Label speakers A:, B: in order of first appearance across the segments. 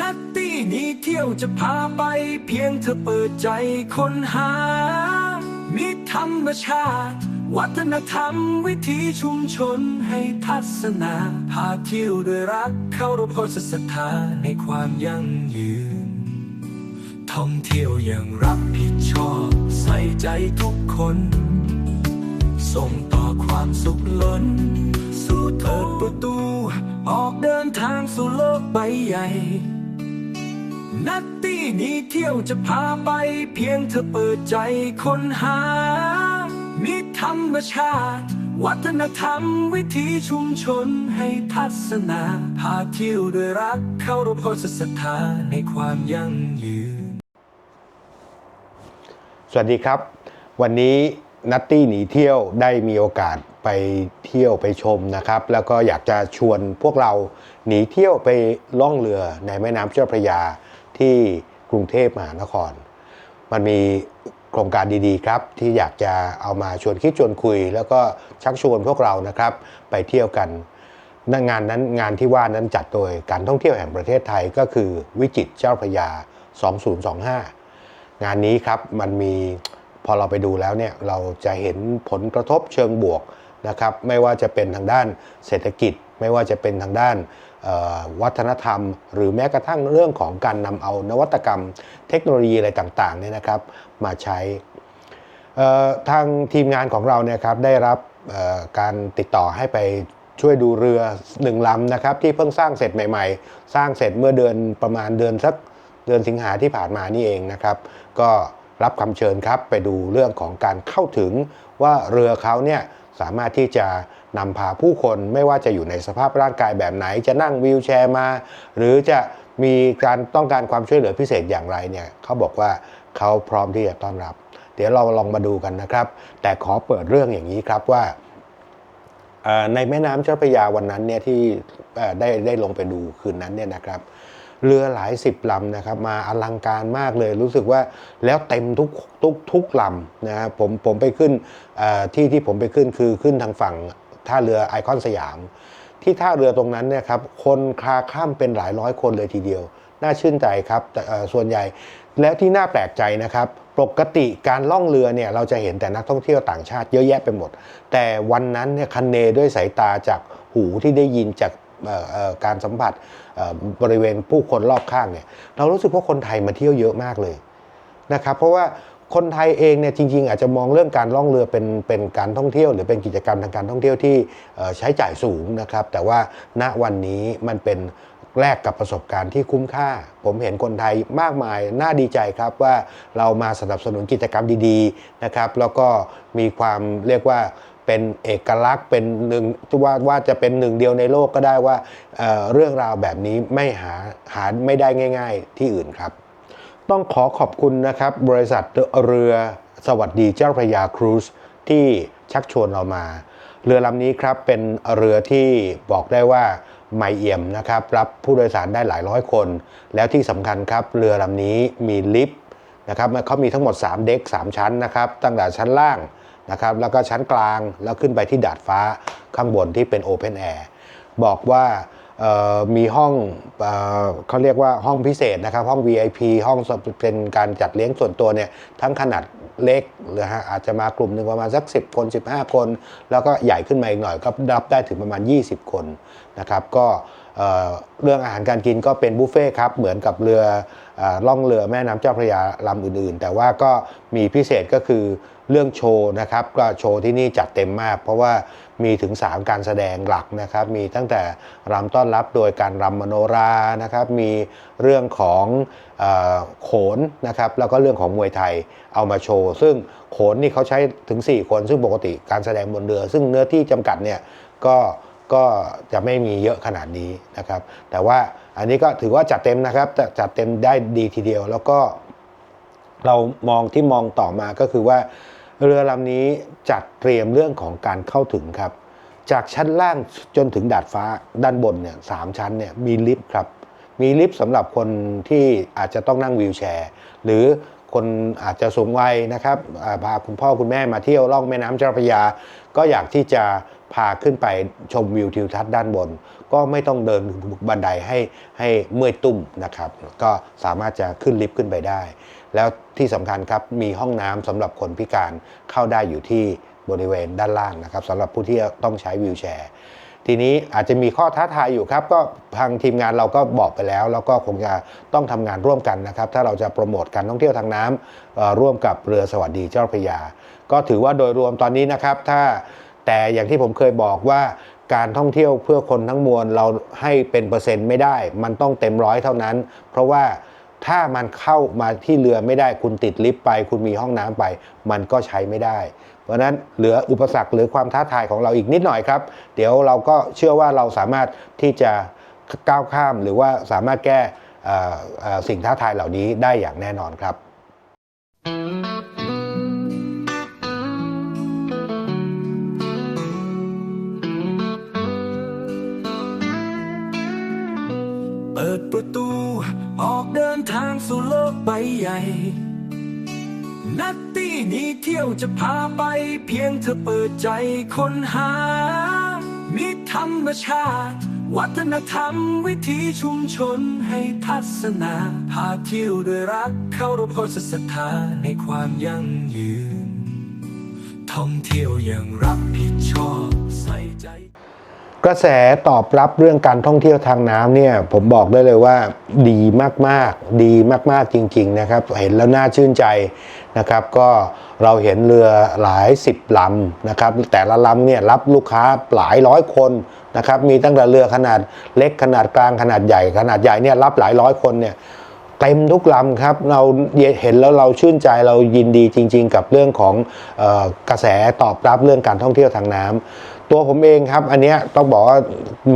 A: นัตตี้นี้เที่ยวจะพาไป เพียงเธอเปิดใจค้นหามิธรรมชาติ วัฒนธรรมวิถีชุมชนให้ทัศนา พาเที่ยวด้วยรักเข้ารบพสศรัทธาในความยั่งยืน ท่องเที่ยวอย่างรับผิดชอบ ใส่ใจทุกคน ส่งต่อความสุขล้น สู่เถิดประตู ออกเดินทางสู่โลกใบใหญ่ นัตตี้นี้เที่ยวจะพาไปเพียงเธอเปิดใจค้นหามิธรรมชาติ วัฒนธรรมวิถีชุมชนให้ทัศนา พาเที่ยวด้วยรักเข้ารพสศรัทธาในความยั่งยืน
B: สวัสดีครับ วันนี้นัตตี้หนีเที่ยวได้มีโอกาสไปเที่ยวไปชมนะครับ แล้วก็อยากจะชวนพวกเราหนีเที่ยวไปล่องเรือในแม่น้ำเจ้าพระยา ที่กรุงเทพมหานคร มันมีโครงการดีๆครับ ที่อยากจะเอามาชวนคิดชวนคุย แล้วก็ชักชวนพวกเรานะครับ ไปเที่ยวกันนงานนั้นงานที่ว่านั้นจัดโดยการท่องเที่ยวแห่งประเทศไทยก็คือวิจิตรเจ้าพระยา 2025 งานนี้ครับมันมีพอเราไปดูแล้วเนี่ยเราจะเห็นผลกระทบเชิงบวก นะครับไม่ว่าจะเป็นทางด้านเศรษฐกิจ ไม่ว่าจะเป็นทางด้านวัฒนธรรม หรือแม้กระทั่งเรื่องของการนำเอานวัตกรรม เทคโนโลยีอะไรต่างๆเนี่ยนะครับมาใช้ทางทีมงานของเราเนี่ยครับได้รับการติดต่อให้ไปช่วยดูเรือหนึ่งลำนะครับที่เพิ่งสร้างเสร็จใหม่ ๆ สร้างเสร็จเมื่อเดือนประมาณเดือนสักเดือนสิงหาที่ผ่านมานี่เองนะครับ ก็รับคำเชิญครับไปดูเรื่องของการเข้าถึงว่าเรือเขาเนี่ย สามารถที่จะนำพาผู้คนไม่ว่าจะอยู่ในสภาพร่างกายแบบไหน จะนั่งวีลแชร์มา หรือจะมีการต้องการความช่วยเหลือพิเศษอย่างไรเนี่ยเขาบอกว่าเขาพร้อมที่จะต้อนรับ เดี๋ยวเราลองมาดูกันนะครับ แต่ขอเปิดเรื่องอย่างนี้ครับว่าในแม่น้ำเจ้าพระยาวันนั้นเนี่ยที่ได้ได้ลงไปดูคืนนั้นเนี่ยนะครับเเรือหลายสิบลำนะครับ มาอลังการมากเลยรู้สึกว่าแล้วเต็มทุกทุกทุกลำนะครับผมผมไปขึ้นที่ที่ผมไปขึ้นคือขึ้นทางฝั่งท่าเรือไอคอนสยาม ที่ท่าเรือตรงนั้นเนี่ยครับคนคลาข้ามเป็นหลายร้อยคนเลยทีเดียว น่าชื่นใจครับแต่ส่วนใหญ่แล้วที่น่าแปลกใจนะครับปกติการล่องเรือเนี่ยเราจะเห็นแต่นักท่องเที่ยวต่างชาติเยอะแยะไปหมด แต่วันนั้นเนี่ยคันเนด้วยสายตาจากหูที่ได้ยินจาก การสัมผัสบริเวณผู้คนรอบข้างเนี่ยเรารู้สึกว่าคนไทยมาเที่ยวเยอะมากเลยนะครับเพราะว่าคนไทยเองเนี่ยจริงๆ อาจจะมองเรื่องการล่องเรือเป็นเป็นการท่องเที่ยว หรือเป็นกิจกรรมทางการท่องเที่ยวที่ใช้จ่ายสูงนะครับ แต่ว่าณวันนี้มันเป็นแลกกับประสบการณ์ที่คุ้มค่า ผมเห็นคนไทยมากมาย น่าดีใจครับว่าเรามาสนับสนุนกิจกรรมดีๆนะครับ แล้วก็มีความเรียกว่า เป็นเอกลักษณ์เป็นหนึ่งว่าว่าจะเป็นหนึ่งเดียวในโลกก็ได้ว่าเเรื่องราวแบบนี้ไม่หาหาไม่ได้ง่าย ๆ ที่อื่นครับ ต้องขอขอบคุณนะครับ บริษัทเรือสวัสดีเจ้าพระยาครูซที่ชักชวนเรามา เรือลำนี้ครับเป็นเรือที่บอกได้ว่าไม่เอี่ยมนะครับ รับผู้โดยสารได้หลายร้อยคน แล้วที่สำคัญครับ เรือลำนี้มีลิฟต์นะครับเขามีทั้งหมด 3 เด็ก 3 ชั้นนะครับ ตั้งแต่ชั้นล่าง นะครับแล้วก็ชั้นกลางแล้วขึ้นไปที่ดาดฟ้าข้างบนที่เป็นโอเพนแอร์บอกว่ามีห้องเอเขาเรียกว่าห้องพิเศษนะครับ ห้อง VIP ห้องเป็นการจัดเลี้ยงส่วนตัวเนี่ยทั้งขนาดเล็กหรือฮะอาจจะมากลุ่มหนึ่งประมาณสัก 10 คน 15 คน แล้วก็ใหญ่ขึ้นมาอีกหน่อยก็รับได้ถึงประมาณ 20 คนนะครับ ก็ เรื่องอาหารการกินก็เป็นบุฟเฟ่ต์ครับเหมือนกับเรืออล่องเรือแม่น้ำเจ้าพระยาลำอื่นๆ แต่ว่าก็มีพิเศษก็คือเรื่องโชว์นะครับก็โชว์ที่นี่จัดเต็มมาก เพราะว่ามีถึง 3 การแสดงหลักนะครับ มีตั้งแต่รำต้อนรับโดยการรำมโนรานะครับ มีเรื่องของโขนนะครับแล้วก็เรื่องของมวยไทยเอามาโชว์ ซึ่งโขนนี่เขาใช้ถึง 4 คนซึ่งปกติการแสดงบนเรือ ซึ่งเนื้อที่จำกัดเนี่ยก็ ก็จะไม่มีเยอะขนาดนี้นะครับ แต่ว่าอันนี้ก็ถือว่าจัดเต็มนะครับจัดเต็มได้ดีทีเดียว แล้วก็เรามองที่มองต่อมาก็คือว่า เรือลำนี้จัดเตรียมเรื่องของการเข้าถึงครับ จากชั้นล่างจนถึงดาดฟ้าด้านบนเนี่ยสามชั้นเนี่ยมีลิฟต์ครับ มีลิฟต์สำหรับคนที่อาจจะต้องนั่งวีลแชร์ หรือคนอาจจะสูงวัยนะครับพาคุณพ่อคุณแม่มาเที่ยวล่องแม่น้ำเจ้าพระยา ก็อยากที่จะ พาขึ้นไปชมวิวทิวทัศน์ด้านบน ก็ไม่ต้องเดินบันไดให้ให้เมื่อยตุ้มนะครับ ก็สามารถจะขึ้นลิฟต์ขึ้นไปได้ แล้วที่สำคัญครับมีห้องน้ำสำหรับคนพิการเข้าได้อยู่ที่บริเวณด้านล่างนะครับสำหรับผู้ที่ต้องใช้วีลแชร์ ทีนี้อาจจะมีข้อท้าทายอยู่ครับ ก็ทางทีมงานเราก็บอกไปแล้ว แล้วก็คงจะต้องทำงานร่วมกันนะครับ ถ้าเราจะโปรโมทการท่องเที่ยวทางน้ำร่วมกับเรือสวัสดีเจ้าพระยา ก็ถือว่าโดยรวมตอนนี้นะครับถ้า แต่อย่างที่ผมเคยบอกว่าการท่องเที่ยวเพื่อคนทั้งมวลเราให้เป็นเปอร์เซ็นต์ไม่ได้ มันต้องเต็มร้อยเท่านั้น เพราะว่าถ้ามันเข้ามาที่เรือไม่ได้คุณติดลิฟต์ไป คุณมีห้องน้ำไป มันก็ใช้ไม่ได้ เพราะนั้นเหลืออุปสรรคหรือความท้าทายของเราอีกนิดหน่อยครับ เดี๋ยวเราก็เชื่อว่าเราสามารถที่จะก้าวข้ามหรือว่าสามารถแก้สิ่งท้าทายเหล่านี้ได้อย่างแน่นอนครับ
A: ใหญ่ นัตตี้นี้เที่ยวจะพาไป เพียงเธอเปิดใจค้นหามิธรรมชาติ วัฒนธรรมวิถีชุมชนให้ทัศนา พาเที่ยวด้วยรักเข้ารบพสศรัทธาในความยั่งยืน ท่องเที่ยวอย่างรับผิดชอบ
B: กระแสตอบรับเรื่องการท่องเที่ยวทางน้ำเนี่ยผมบอกได้เลยว่าดีมากๆ ดีมากๆจริง ๆ นะครับ เห็นแล้วน่าชื่นใจนะครับ ก็เราเห็นเรือหลายสิบลำนะครับ แต่ละลำเนี่ยรับลูกค้าหลายร้อยคนนะครับ มีตั้งแต่เรือขนาดเล็กขนาดกลางขนาดใหญ่ ขนาดใหญ่เนี่ยรับหลายร้อยคนเนี่ยเต็มทุกลำครับเราเห็นแล้วเราชื่นใจเรายินดีจริง ๆ กับเรื่องของออกระแสตอบรับเรื่องการท่องเที่ยวทางน้ำ ตัวผมเองครับอันนี้ต้องบอกว่า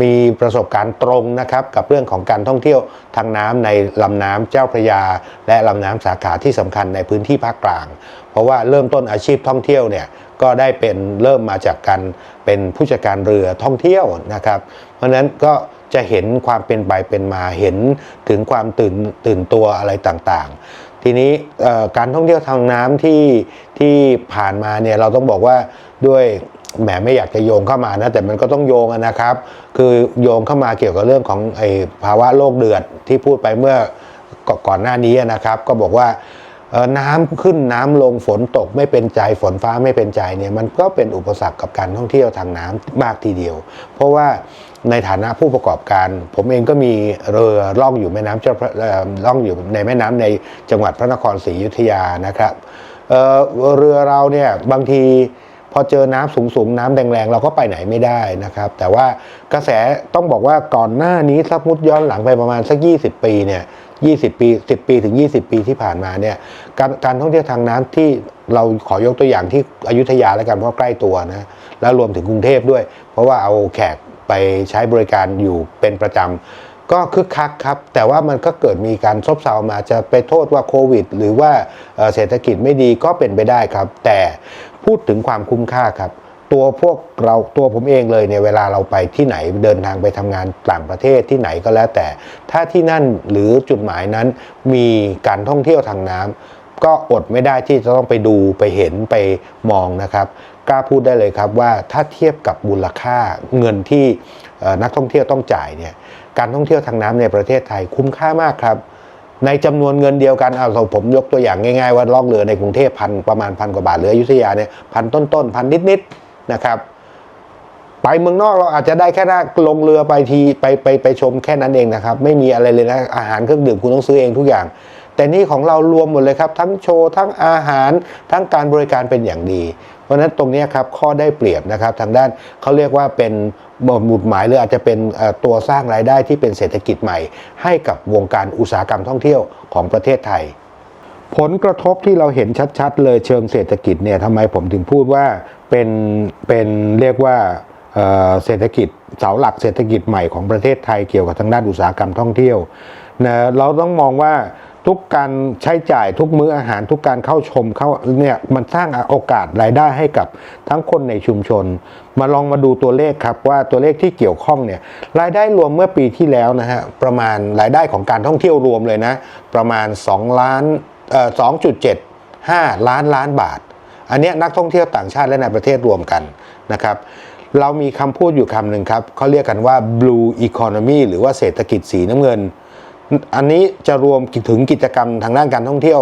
B: มีประสบการณ์ตรงนะครับกับเรื่องของการท่องเที่ยวทางน้ำในลำน้ำเจ้าพระยา และลำน้ำสาขาที่สำคัญในพื้นที่ภาคกลาง เพราะว่าเริ่มต้นอาชีพท่องเที่ยวเนี่ยก็ได้เป็นเริ่มมาจากการเป็นผู้จัดการเรือท่องเที่ยวนะครับ เพราะฉะนั้นก็จะเห็นความเป็นไปเป็นมาเห็นถึงความตื่นตื่นตัวอะไรต่างๆ ทีนี้การท่องเที่ยวทางน้ำที่ที่ผ่านมาเนี่ยเราต้องบอกว่าด้วย แหมไม่อยากจะโยงเข้ามานะแต่มันก็ต้องโยงนะครับ คือโยงเข้ามาเกี่ยวกับเรื่องของไอ้ภาวะโลกเดือดที่พูดไปเมื่อก่ก่อนหน้านี้นะครับ ก็บอกว่าน้ำขึ้นน้ำลงฝนตกไม่เป็นใจฝนฟ้าไม่เป็นใจเนี่ยมันก็เป็นอุปสรรคกับการท่องเที่ยวทางน้ำมากทีเดียว เพราะว่าในฐานะผู้ประกอบการ ผมเองก็มีเรือล่องอยู่แม่น้ำเจ้าพระล่องอยู่ในแม่น้ำในจังหวัดพระนครศรีอยุธยานะครับเเรือเราเนี่ยบางที พอเจอน้ำสูงๆน้ำแรงๆเราก็ไปไหนไม่ได้นะครับ แต่ว่ากระแสต้องบอกว่าก่อนหน้านี้ถ้ามุดย้อนหลังไปประมาณสัก 20 ปีเนี่ย20 ปี 10 ปีถึง 20 ปีที่ผ่านมาเนี่ยการการท่องเที่ยวทางน้ำที่เราขอยกตัวอย่างที่อยุธยาแล้วกันเพราะใกล้ตัวนะแล้วรวมถึงกรุงเทพด้วย เพราะว่าเอาแขกไปใช้บริการอยู่เป็นประจำก็คึกคักครับ แต่ว่ามันก็เกิดมีการซบเซามาจะไปโทษว่าโควิด หรือว่าเศรษฐกิจไม่ดีก็เป็นไปได้ครับ แต่ พูดถึงความคุ้มค่าครับ ตัวพวกเราตัวผมเองเลยเนี่ยเวลาเราไปที่ไหนเดินทางไปทำงานต่างประเทศที่ไหนก็แล้วแต่ ถ้าที่นั่นหรือจุดหมายนั้นมีการท่องเที่ยวทางน้ำก็อดไม่ได้ที่จะต้องไปดูไปเห็นไปมองนะครับกล้าพูดได้เลยครับว่าถ้าเทียบกับมูลค่าเงินที่นักท่องเที่ยวต้องจ่ายเนี่ยการท่องเที่ยวทางน้ำในประเทศไทยคุ้มค่ามากครับ ในจำนวนเงินเดียวกันเอาผมยกตัวอย่างง่ายๆว่าล่องเรือในกรุงเทพพันประมาณพันกว่าบาทเรืออยุธยาเนี่ยพันต้นๆพันนิดๆนะครับ ไปเมืองนอกเราอาจจะได้แค่น้ลงเรือไปทีไปไปไปชมแค่นั้นเองนะครับ ไม่มีอะไรเลยนะอาหารเครื่องดื่มคุณต้องซื้อเองทุกอย่าง แต่นี่ของเรารวมหมดเลยครับ ทั้งโชว์ทั้งอาหารทั้งการบริการเป็นอย่างดี ราะฉะนั้นตรงนี้ครับข้อได้เปรียบนะครับทางด้านเขาเรียกว่าเป็นหมุดหมายหรืออาจจะเป็นตัวสร้างรายได้ที่เป็นเศรษฐกิจใหม่ ให้กับวงการอุตสาหกรรมท่องเที่ยวของประเทศไทย ผลกระทบที่เราเห็นชัดๆ เลยเชิงเศรษฐกิจเนี่ยทำไมผมถึงพูดว่าเป็นเป็นเรียกว่าเเศรษฐกิจเสาหลักเศรษฐกิจใหม่ของประเทศไทยเกี่ยวกับทางด้านอุตสาหกรรมท่องเที่ยวนะเราต้องมองว่า ทุกการใช้จ่ายทุกมื้ออาหารทุกการเข้าชมเข้าเนี่ยมันสร้างโอกาสรายได้ให้กับทั้งคนในชุมชน มาลองมาดูตัวเลขครับว่าตัวเลขที่เกี่ยวข้องเนี่ยรายได้รวมเมื่อปีที่แล้วนะฮะประมาณรายได้ของการท่องเที่ยวรวมเลยนะประมาณ2ล้านเอ่อ2.75 ล้านล้านบาท อันนี้นักท่องเที่ยวต่างชาติและในประเทศรวมกันนะครับเรามีคำพูดอยู่คำหนึ่งครับเขาเรียกกันว่า blue economy หรือว่าเศรษฐกิจสีน้ำเงิน อันนี้จะรวมถึงกิจกรรมทางด้านการท่องเที่ยว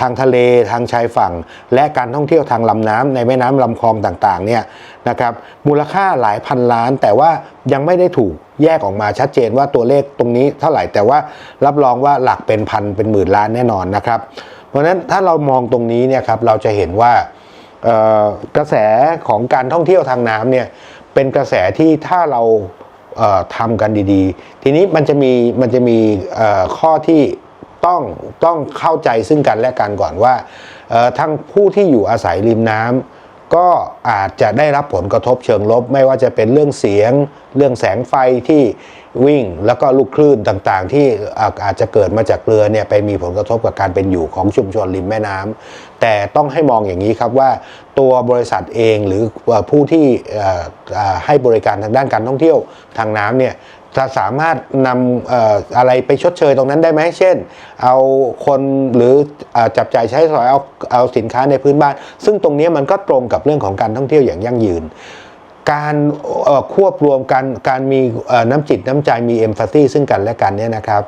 B: ทางทะเลทางชายฝั่ง และการท่องเที่ยวทางลำน้ำในแม่น้ำลำคลองต่างๆเนี่ยนะครับมูลค่าหลายพันล้าน แต่ว่ายังไม่ได้ถูกแยกออกมาชัดเจนว่าตัวเลขตรงนี้เท่าไหร่แต่ว่ารับรองว่าหลักเป็นพันเป็นหมื่นล้านแน่นอนนะครับ เพราะฉะนั้นถ้าเรามองตรงนี้เนี่ยครับเราจะเห็นว่ากระแสของการท่องเที่ยวทางน้ำเนี่ยเป็นกระแสที่ถ้าเรา ทำกันดีๆ ทีนี้มันจะมีมันจะมีข้อที่ต้องต้องเข้าใจซึ่งกันและกันก่อนว่าทั้งผู้ที่อยู่อาศัยริมน้ำก็อาจจะได้รับผลกระทบเชิงลบ ไม่ว่าจะเป็นเรื่องเสียง เรื่องแสงไฟที่ วิ่งแล้วก็ลูกคลื่นต่างๆ ที่อาจจะเกิดมาจากเรือเนี่ยไปมีผลกระทบกับการเป็นอยู่ของชุมชนริมแม่น้ำแต่ต้องให้มองอย่างนี้ครับว่าตัวบริษัทเองหรือผู้ที่ให้บริการทางด้านการท่องเที่ยวทางน้ำเนี่ยจะสามารถนำออะไรไปชดเชยตรงนั้นได้ไหมเช่น เอาคนหรือเอ่อจับจ่ายใช้สอยเอาเอาสินค้าในพื้นบ้าน ซึ่งตรงนี้มันก็ตรงกับเรื่องของการท่องเที่ยวอย่างยั่งยืน การควบรวมกันการมีน้ำจิตน้ำใจมีเอมพัตตีซึ่งกันและกันเนี่ยนะครับ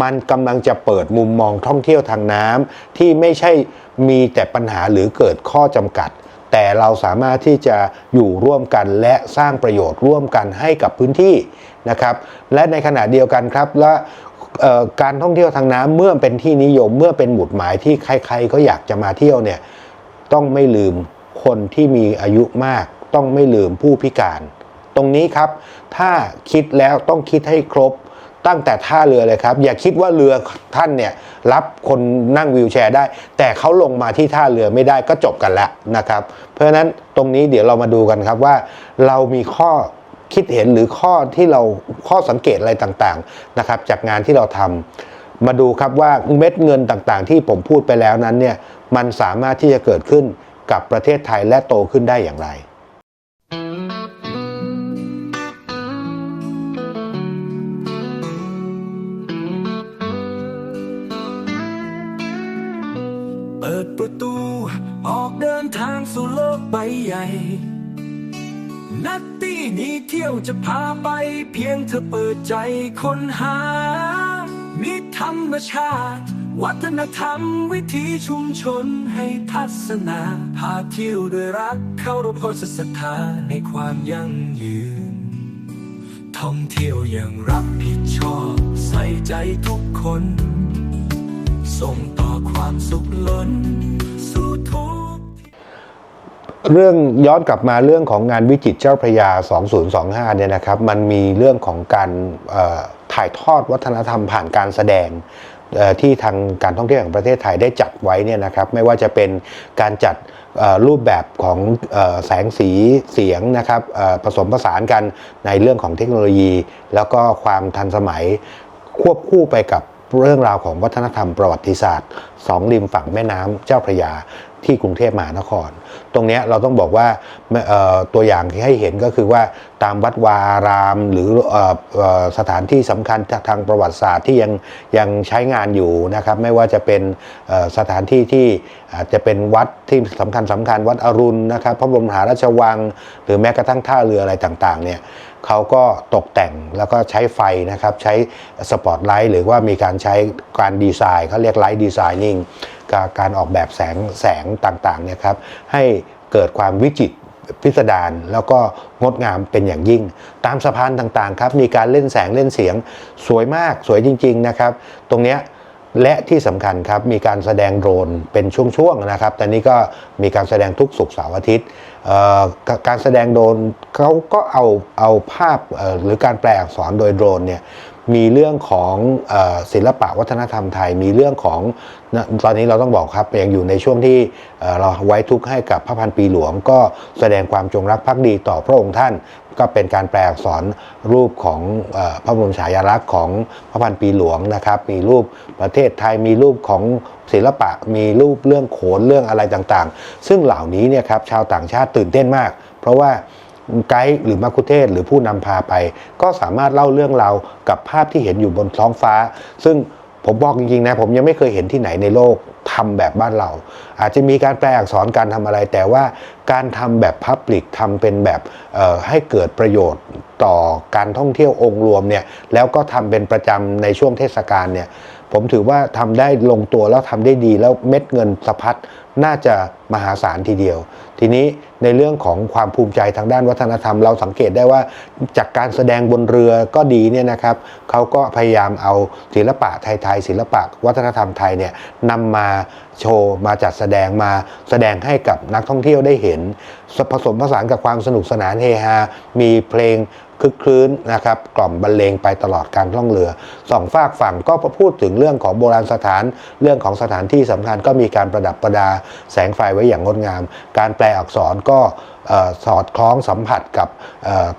B: มันกำลังจะเปิดมุมมองท่องเที่ยวทางน้ำที่ไม่ใช่มีแต่ปัญหาหรือเกิดข้อจำกัด แต่เราสามารถที่จะอยู่ร่วมกันและสร้างประโยชน์ร่วมกันให้กับพื้นที่นะครับ และในขณะเดียวกันครับและการท่องเที่ยวทางน้ำเมื่อเป็นที่นิยมเมื่อเป็นหมุดหมายที่ใครๆก็อยากจะมาเที่ยวเนี่ยต้องไม่ลืมคนที่มีอายุมาก ต้องไม่ลืมผู้พิการ ตรงนี้ครับ ถ้าคิดแล้วต้องคิดให้ครบตั้งแต่ท่าเรือเลยครับ อย่าคิดว่าเรือท่านเนี่ยรับคนนั่งวีลแชร์ได้ แต่เขาลงมาที่ท่าเรือไม่ได้ก็จบกันแล้วนะครับ เพราะฉะนั้นตรงนี้เดี๋ยวเรามาดูกันครับว่า เรามีข้อคิดเห็นหรือข้อที่เราข้อสังเกตอะไรต่างๆนะครับ จากงานที่เราทำมาดูครับว่าเม็ดเงินต่างๆ ที่ผมพูดไปแล้วนั้นเนี่ยมันสามารถที่จะเกิดขึ้นกับประเทศไทยและโตขึ้นได้อย่างไร
A: ประตู ออกเดินทางสู่โลกใบใหญ่ นัตตี้นี้เที่ยวจะพาไป เพียงเธอเปิดใจค้นหามิธรรมชาติ วัฒนธรรมวิถีชุมชนให้ทัศนา พาเที่ยวด้วยรักเข้ารบพสศรัทธาในความยั่งยืน ท่องเที่ยวอย่างรับผิดชอบ ใส่ใจทุกคน ส่งต่อความสุขล้น สู่ทุก
B: เรื่องย้อนกลับมาเรื่องของงานวิจิตเจ้าพระยา 2025 เนี่ยนะครับมันมีเรื่องของการถ่ายทอดวัฒนธรรมผ่านการแสดงที่ทางการท่องเที่ยวแห่งประเทศไทยได้จัดไว้เนี่ยนะครับไม่ว่าจะเป็นการจัดรูปแบบของอแสงสีเสียงนะครับผสมผสานกันในเรื่องของเทคโนโลยี แล้วก็ความทันสมัยควบคู่ไปกับ เรื่องราวของวัฒนธรรมประวัติศาสตร์สองริมฝั่งแม่น้ำเจ้าพระยาที่กรุงเทพมหานคร ตรงนี้เราต้องบอกว่าตัวอย่างที่ให้เห็นก็คือว่าตามวัดวาอารามหรืออสถานที่สำคัญทางประวัติศาสตร์ที่ยังยังใช้งานอยู่นะครับ ไม่ว่าจะเป็นสถานที่ที่อาจจะเป็นวัดที่สำคัญสำคัญวัดอรุณนะครับพระบรมหาราชวัง หรือแม้กระทั่งท่าเรืออะไรต่างๆเนี่ย เขาก็ตกแต่งแล้วก็ใช้ไฟนะครับ ใช้สปอตไลท์หรือว่ามีการใช้การดีไซน์เขาเรียกไลท์ดีไซนิ่งการออกแบบแสงแสงต่างๆเนี่ยครับให้เกิดความวิจิตรพิสดารแล้วก็งดงามเป็นอย่างยิ่ง ตามสะพานต่างๆครับมีการเล่นแสงเล่นเสียงสวยมากสวยจริง ๆ นะครับ ตรงเนี้ย และที่สำคัญครับมีการแสดงโดรนเป็นช่วงๆนะครับ แต่นี้ก็มีการแสดงทุกศุกร์เสาร์อาทิตย์ การแสดงโดรนเขาก็เอาเอาภาพหรือการแปลอักษรโดยโดรนเนี่ย มีเรื่องของศิลปะวัฒนธรรมไทย มีเรื่องของตอนนี้เราต้องบอกครับยังอยู่ในช่วงที่เราไว้ทุกข์ให้กับพระพันปีหลวง ก็แสดงความจงรักภักดีต่อพระองค์ท่าน ก็เป็นการแปลอักษรรูปของอพระบรมฉายาลักษณ์ของพระพันปีหลวงนะครับ มีรูปประเทศไทยมีรูปของศิลปะ มีรูปเรื่องโขนเรื่องอะไรต่างๆ ซึ่งเหล่านี้เนี่ยครับชาวต่างชาติตื่นเต้นมาก เพราะว่า ไกด์หรือมัคคุเทศหรือผู้นำพาไป ก็สามารถเล่าเรื่องราวกับภาพที่เห็นอยู่บนท้องฟ้า ซึ่งผมบอกจริงๆนะผมยังไม่เคยเห็นที่ไหนในโลกทำแบบบ้านเรา อาจจะมีการแปลอักษรการทำอะไร แต่ว่าการทำแบบพับลิกทำเป็นแบบให้เกิดประโยชน์ต่อการท่องเที่ยวองค์รวมเนี่ยแล้วก็ทำเป็นประจำในช่วงเทศกาลเนี่ยผมถือว่าทำได้ลงตัวแล้วทำได้ดีแล้วเม็ดเงินสะพัดน่าจะมหาศาลทีเดียว ทีนี้ในเรื่องของความภูมิใจทางด้านวัฒนธรรม เราสังเกตได้ว่าจากการแสดงบนเรือก็ดีเนี่ยนะครับเขาก็พยายามเอาศิลปะไทยๆศิลปะวัฒนธรรมไทยเนี่ยนำมาโชว์มาจัดแสดงมาแสดงให้กับนักท่องเที่ยวได้เห็น ผสมผสานกับความสนุกสนานเฮฮา มีเพลง คึกคลื้นนะครับกล่อมบรรเลงไปตลอดการท่องเรือสองฝากฝั่งก็พูดถึงเรื่องของโบราณสถาน เรื่องของสถานที่สำคัญก็มีการประดับประดาแสงไฟไว้อย่างงดงาม การแปลอักษรก็สอดคล้องสัมผัสกับ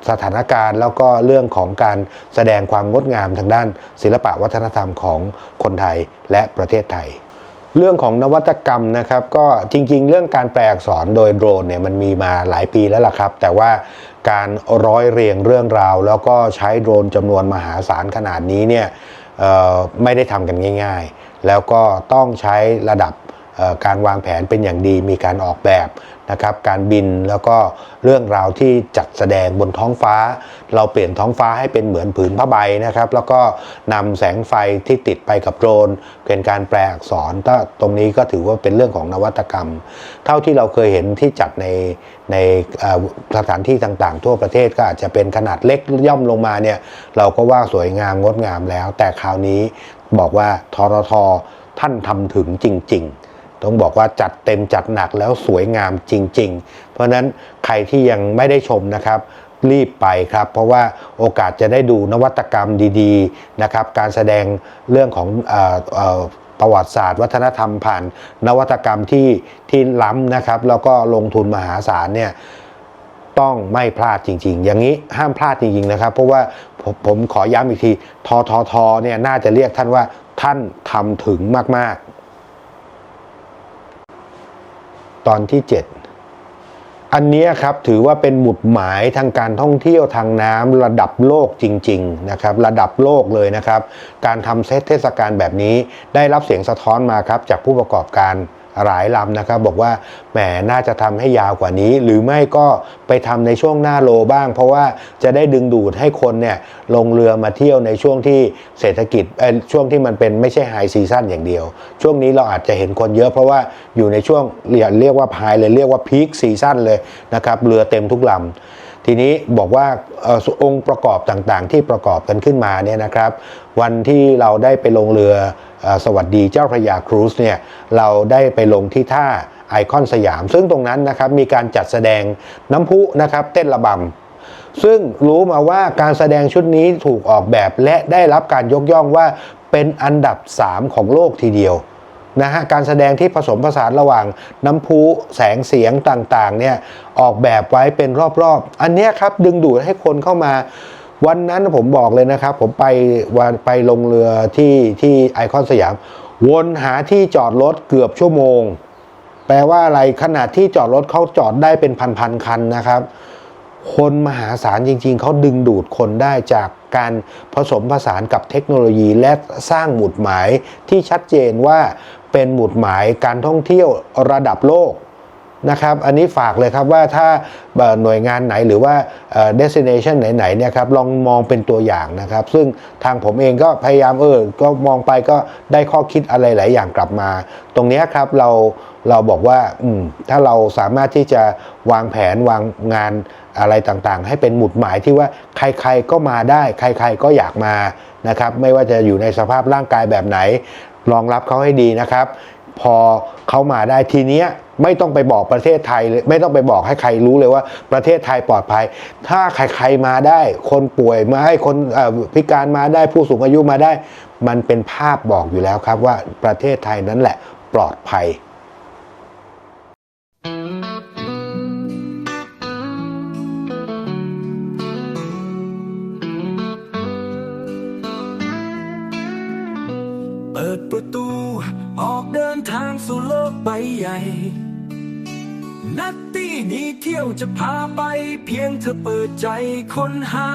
B: สถานการณ์ แล้วก็เรื่องของการแสดงความงดงามทางด้าน ศิลปะวัฒนธรรมของคนไทยและประเทศไทยเรื่องของนวัตกรรมนะครับก็จริงๆ เรื่องการแปลอักษรโดยโดรนเนี่ยมันมีมาหลายปีแล้วล่ะครับ แต่ว่า การร้อยเรียงเรื่องราว แล้วก็ใช้โดรนจำนวนมหาศาลขนาดนี้เนี่ยไม่ได้ทำกันง่าย ๆ แล้วก็ต้องใช้ระดับ การวางแผนเป็นอย่างดีมีการออกแบบนะครับการบินแล้วก็เรื่องราวที่จัดแสดงบนท้องฟ้า เราเปลี่ยนท้องฟ้าให้เป็นเหมือนผืนผ้าใบนะครับ แล้วก็นำแสงไฟที่ติดไปกับโดรนเป็นการแปลอักษรถ้าตรงนี้ก็ถือว่าเป็นเรื่องของนวัตกรรม เท่าที่เราเคยเห็นที่จัดในในสถานที่ต่างๆ ทั่วประเทศก็อาจจะเป็นขนาดเล็กย่อมลงมาเนี่ยเราก็ว่าสวยงามงดงามแล้ว แต่คราวนี้บอกว่าทรทท่านทำถึงจริง ๆ ต้องบอกว่าจัดเต็มจัดหนักแล้วสวยงามจริง ๆ เพราะนั้นใครที่ยังไม่ได้ชมนะครับรีบไปครับ เพราะว่าโอกาสจะได้ดูนวัตกรรมดีๆนะครับ การแสดงเรื่องของออประวัติศาสตร์ วัฒนธรรมผ่านนวัตกรรมที่ที่ล้ำนะครับ แล้วก็ลงทุนมหาศาลเนี่ยต้องไม่พลาดจริง ๆ อย่างนี้ห้ามพลาดจริงๆนะครับ เพราะว่าผมผมขอย้ำอีกทีทททเนี่ยน่าจะเรียกท่านว่าท่านทำถึงมากๆ ตอนที่ 7 อันนี้ครับถือว่าเป็นหมุดหมายทางการท่องเที่ยวทางน้ำระดับโลกจริงๆนะครับระดับโลกเลยนะครับ การทำเซตเทศกาลแบบนี้ได้รับเสียงสะท้อนมาครับจากผู้ประกอบการ หลายลำนะครับ บอกว่าแหมน่าจะทำให้ยาวกว่านี้ หรือไม่ก็ไปทำในช่วงหน้าโลบ้าง เพราะว่าจะได้ดึงดูดให้คนเนี่ยลงเรือมาเที่ยวในช่วงที่เศรษฐกิจเออช่วงที่มันเป็นไม่ใช่ไฮซีซั่นอย่างเดียว ช่วงนี้เราอาจจะเห็นคนเยอะเพราะว่าอยู่ในช่วงเรียกว่าไฮเลยเรียกว่าพีคซีซั่นเลยนะครับเรือเต็มทุกลำ ทีนี้บอกว่าอองค์ประกอบต่างๆ ที่ประกอบกันขึ้นมาเนี่ยนะครับ วันที่เราได้ไปลงเรืออสวัสดีเจ้าพระยาครูซเนี่ยเราได้ไปลงที่ท่าไอคอนสยาม ซึ่งตรงนั้นนะครับมีการจัดแสดงน้ำพุนะครับเต้นระบำซึ่งรู้มาว่าการแสดงชุดนี้ถูกออกแบบและได้รับการยกย่องว่าเป็นอันดับ 3 ของโลกทีเดียว นะฮะการแสดงที่ผสมผสานระหว่างน้ำพุแสงเสียงต่างๆเนี่ยออกแบบไว้เป็นรอบๆ อันเนี้ยครับดึงดูดให้คนเข้ามาวันนั้นผมบอกเลยนะครับ ผมไปวันไปลงเรือที่ที่ไอคอนสยาม วนหาที่จอดรถเกือบชั่วโมง แปลว่าอะไรขนาดที่จอดรถเขาจอดได้เป็นพันๆคันนะครับ คนมหาศาลจริง ๆ เขาดึงดูดคนได้จากการผสมผสานกับเทคโนโลยีและสร้างหมุดหมายที่ชัดเจนว่าเป็นหมุดหมายการท่องเที่ยวระดับโลก นะครับ อันนี้ฝากเลยครับว่าถ้าหน่วยงานไหนหรือว่าเอ่อ destination ไหนๆเนี่ยครับลองมองเป็นตัวอย่างนะครับ ซึ่งทางผมเองก็พยายามเออ ก็มองไปก็ได้ข้อคิดอะไรหลายอย่างกลับมา ตรงนี้ครับเราเราบอกว่าอืมถ้าเราสามารถที่จะวางแผนวางงานอะไรต่างๆ ให้เป็นหมุดหมายที่ว่าใครๆก็มาได้ ใครๆก็อยากมานะครับไม่ว่าจะอยู่ในสภาพร่างกายแบบไหนรองรับเขาให้ดีนะครับ พอเขามาได้ทีเนี้ย ไม่ต้องไปบอกประเทศไทยเลยไม่ต้องไปบอกให้ใครรู้เลยว่าประเทศไทยปลอดภัย ถ้าใครๆมาได้ คนป่วยมาให้คนพิการมาได้ผู้สูงอายุมาได้ มันเป็นภาพบอกอยู่แล้วครับว่าประเทศไทยนั้นแหละปลอดภัย
A: เปิดประตูออกเดินทางสู่โลกใบใหญ่ นัตตี้นี้เที่ยวจะพาไป เพียงเธอเปิดใจค้นหา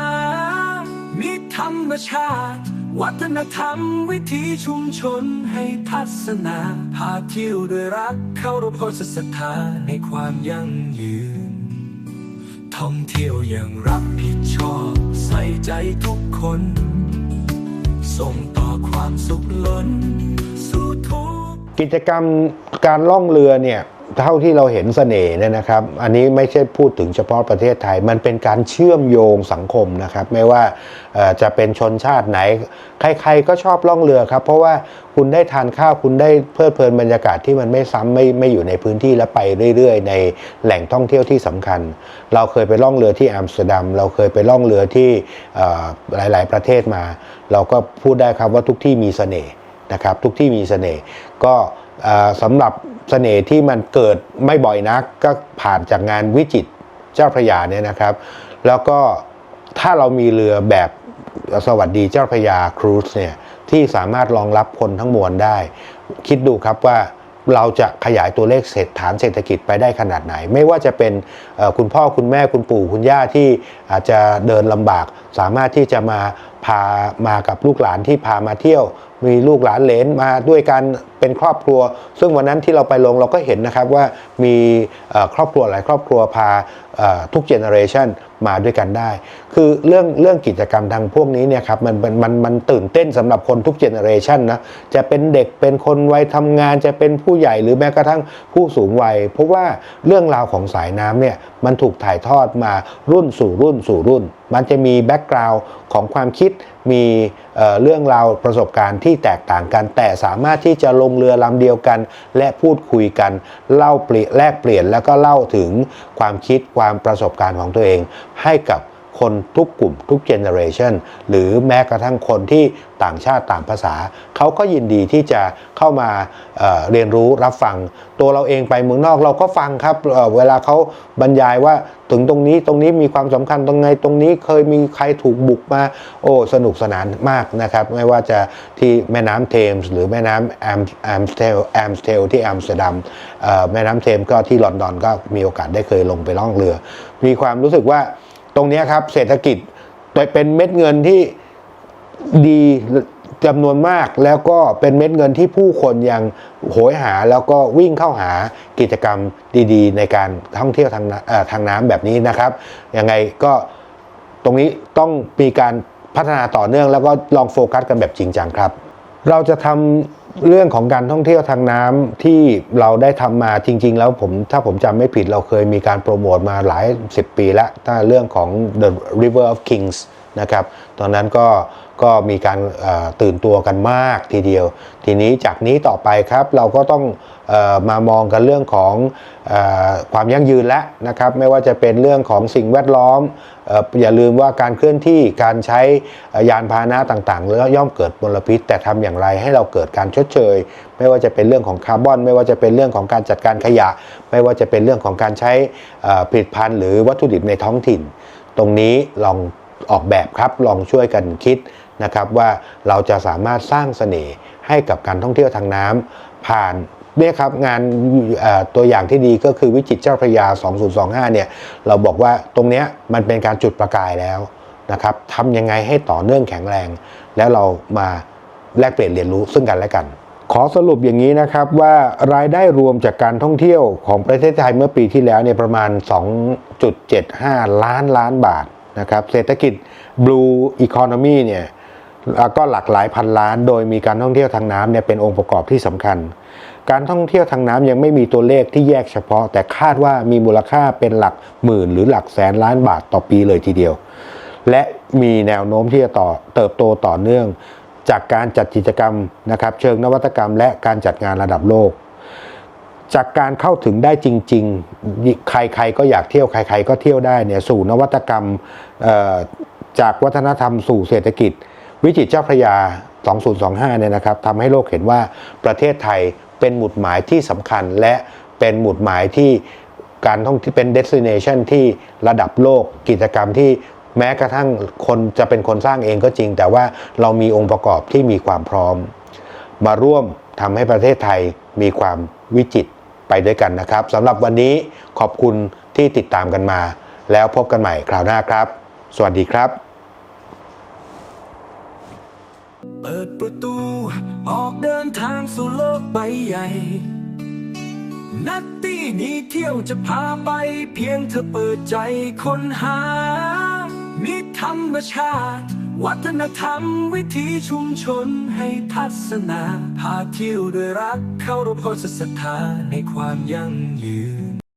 A: มิธรรมชาติ วัฒนธรรมวิถีชุมชนให้ทัศนา พาเที่ยวด้วยรักเข้ารบโพสศรัทธาในความยั่งยืน ท่องเที่ยวอย่างรับผิดชอบ ใส่ใจทุกคน ส่งต่อความสุขล้น สู่ทุก
B: กิจกรรมการล่องเรือเนี่ย เท่าที่เราเห็นเสน่ห์เนี่ยนะครับ อันนี้ไม่ใช่พูดถึงเฉพาะประเทศไทย มันเป็นการเชื่อมโยงสังคมนะครับ ไม่ว่าจะเป็นชนชาติไหน ใครๆก็ชอบล่องเรือครับ เพราะว่าคุณได้ทานข้าวคุณได้เพลิดเพลินบรรยากาศที่มันไม่ซ้ำไม่ไม่อยู่ในพื้นที่และไปเรื่อยๆ ในแหล่งท่องเที่ยวที่สำคัญ เราเคยไปล่องเรือที่อัมสเตอร์ดัม เราเคยไปล่องเรือที่หลายๆ ประเทศมา เราก็พูดได้ครับว่าทุกที่มีเสน่ห์นะครับ ทุกที่มีเสน่ห์ก็สำหรับ เสน่ห์ที่มันเกิดไม่บ่อยนักก็ผ่านจากงานวิจิตเจ้าพระยาเนี่ยนะครับ แล้วก็ถ้าเรามีเรือแบบสวัสดีเจ้าพระยาครูซเนี่ยที่สามารถรองรับคนทั้งมวลได้ คิดดูครับว่าเราจะขยายตัวเลขเศรษฐฐานเศรษฐกิจไปได้ขนาดไหน ไม่ว่าจะเป็นคุณพ่อคุณแม่คุณปู่คุณย่าที่อาจจะเดินลำบาก สามารถที่จะมาพามากับลูกหลานที่พามาเที่ยว มีลูกหลานเหลนมาด้วยกันเป็นครอบครัว ซึ่งวันนั้นที่เราไปลงเราก็เห็นนะครับว่ามีครอบครัวหลายครอบครัวพา ทุกเจเนอเรชันมาด้วยกันได้ คือเรื่องเรื่องกิจกรรมทางพวกนี้เนี่ยครับมันมันมันมันตื่นเต้นสำหรับคนทุกเจเนอเรชันนะจะเป็นเด็กเป็นคนวัยทำงานจะเป็นผู้ใหญ่หรือแม้กระทั่งผู้สูงวัย เพราะว่าเรื่องราวของสายน้ำเนี่ยมันถูกถ่ายทอดมารุ่นสู่รุ่นสู่รุ่น มันจะมีแบ็กกราวน์ของความคิดมีเอ่อเรื่องราวประสบการณ์ที่แตกต่างกัน แต่สามารถที่จะลงเรือลำเดียวกัน และพูดคุยกันเล่าเปลี่ยนแลกเปลี่ยนแล้วก็เล่าถึงความคิดความตามประสบการณ์ของตัวเองให้กับ คนทุกกลุ่มทุกเจเนอเรชันหรือแม้กระทั่งคนที่ต่างชาติต่างภาษา เขาก็ยินดีที่จะเข้ามาเเรียนรู้รับฟัง ตัวเราเองไปเมืองนอกเราก็ฟังครับเเวลาเขาบรรยายว่าถึงตรงนี้ตรงนี้มีความสำคัญตรงไงตรงนี้เคยมีใครถูกบุกมา โอ้สนุกสนานมากนะครับ ไม่ว่าจะที่แม่น้ำเทมส์หรือแม่น้ำแอมแอมสเทลแอมสเทลที่แอมสเตอร์ดัมแม่น้ำเทมส์ก็ที่ลอนดอนก็มีโอกาสได้เคยลงไปล่องเรือ มีความรู้สึกว่า ตรงนี้ครับเศรษฐกิจเป็นเม็ดเงินที่ดีจำนวนมากแล้วก็เป็นเม็ดเงินที่ผู้คนยังโหยหาแล้วก็วิ่งเข้าหากิจกรรมดีๆ ในการท่องเที่ยวทางทางน้ำแบบนี้นะครับยังไงก็ตรงนี้ต้องมีการพัฒนาต่อเนื่องแล้วก็ลองโฟกัสกันแบบจริงจังครับ เราจะทำ เรื่องของการท่องเที่ยวทางน้ำที่เราได้ทำมาจริง ๆ แล้วผมถ้าผมจำไม่ผิดเราเคยมีการโปรโมทมาหลาย 10 ปีแล้วถ้าเรื่องของ The River of Kings นะครับ ตอนนั้นก็ก็มีการตื่นตัวกันมากทีเดียว ทีนี้จากนี้ต่อไปครับเราก็ต้องอมามองกันเรื่องของอความยั่งยืนแล้วนะครับ ไม่ว่าจะเป็นเรื่องของสิ่งแวดล้อมออย่าลืมว่าการเคลื่อนที่การใช้ยานพาหนะต่างๆแล้วย่อมเกิดมลพิษ แต่ทำอย่างไรให้เราเกิดการชดเชย ไม่ว่าจะเป็นเรื่องของคาร์บอน ไม่ว่าจะเป็นเรื่องของการจัดการขยะ ไม่ว่าจะเป็นเรื่องของการใช้ผลิตภัณฑ์ หรือวัตถุดิบในท้องถิ่น ตรงนี้ลอง ออกแบบครับลองช่วยกันคิดนะครับว่าเราจะสามารถสร้างเสน่ห์ให้กับการท่องเที่ยวทางน้ำผ่านเนี่ยครับงานตัวอย่างที่ดีก็คือวิจิตรเจ้าพระยา 2025 เนี่ยเราบอกว่าตรงเนี้ยมันเป็นการจุดประกายแล้วนะครับทำยังไงให้ต่อเนื่องแข็งแรง แล้วเรามาแลกเปลี่ยนเรียนรู้ซึ่งกันและกันขอสรุปอย่างนี้นะครับว่ารายได้รวมจากการท่องเที่ยวของประเทศไทยเมื่อปีที่แล้วเนี่ยประมาณ 2.75 ล้านล้านบาท นะครับเศรษฐกิจ Blue Economy เนี่ยก็หลากหลายพันล้าน โดยมีการท่องเที่ยวทางน้ำเนี่ยเป็นองค์ประกอบที่สำคัญ การท่องเที่ยวทางน้ำยังไม่มีตัวเลขที่แยกเฉพาะ แต่คาดว่ามีมูลค่าเป็นหลักหมื่น หรือหลักแสนล้านบาทต่อปีเลยทีเดียว และมีแนวโน้มที่จะต่อเติบโตต่อเนื่อง จากการจัดกิจกรรมนะครับเชิงนวัตกรรม และการจัดงานระดับโลก จากการเข้าถึงได้จริง ๆ ใครๆก็อยากเที่ยวใคร ๆ ก็เที่ยวได้เนี่ยสู่นวัตกรรมจากวัฒนธรรมสู่เศรษฐกิจ วิจิตรเจ้าพระยา 2025 เนี่ยนะครับทำให้โลกเห็นว่าประเทศไทยเป็นหมุดหมายที่สำคัญและเป็นหมุดหมายที่การท่องที่เป็น destination ที่ระดับโลกกิจกรรมที่แม้กระทั่งคนจะเป็นคนสร้างเองก็จริง แต่ว่าเรามีองค์ประกอบที่มีความพร้อม มาร่วมทำให้ประเทศไทยมีความวิจิตร ไปด้วยกันนะครับสำหรับวันนี้ขอบคุณที่ติดตามกันมา แล้วพบกันใหม่คราวหน้าครับ สวัสดีครับ
A: เปิดประตูออกเดินทางสู่โลกใบใหญ่ นัตตี้นี้เที่ยวจะพาไปเพียงเธอเปิดใจค้นหามิธรรมชาติ วัฒนธรรมวิถีชุมชนให้ทัศนาพาเที่ยวด้วยรัก เข้ารบคนศรัทธาในความยั่งยืน